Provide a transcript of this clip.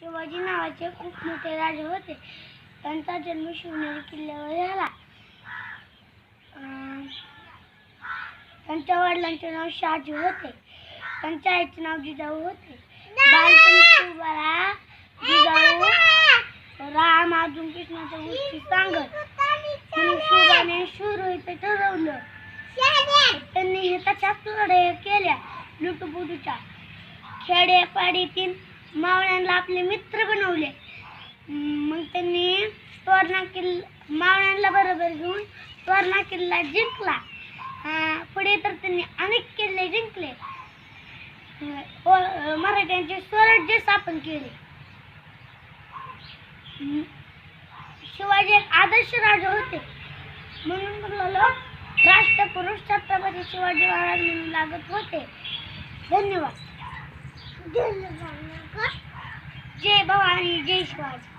शिवाजी नावाचे खूप मोठे राजे होते. त्यांचा जन्म शिवनेरी किल्ल्यावर झाला. त्यांच्या वडिलांचे नाव शहाजी होते. त्यांच्या आईचे नाव जिजाऊ होते. बालपणी जिजाऊ राम अजून कृष्णाच्या गोष्टी सांगत. म्हणून शिवबाने शूर व्हायचं ठरवलं. त्यांनी हे तशाच केल्या. लुटुपुटूच्या खेडेपाडीतील मावळ्यांना आपले मित्र बनवले. मग त्यांनी तोरणा किल्ला मावळ्यांना बरोबर घेऊन तोरणा किल्ला जिंकला. पुढे तर त्यांनी अनेक किल्ले जिंकले. मराठ्यांचे स्वराज्य स्थापन केले. शिवाजी एक आदर्श राजा होते. म्हणून म्हटलं राष्ट्रपुरुष छत्रपती शिवाजी महाराज म्हणून लागत होते. धन्यवाद. जय भवानी जय शिवाजी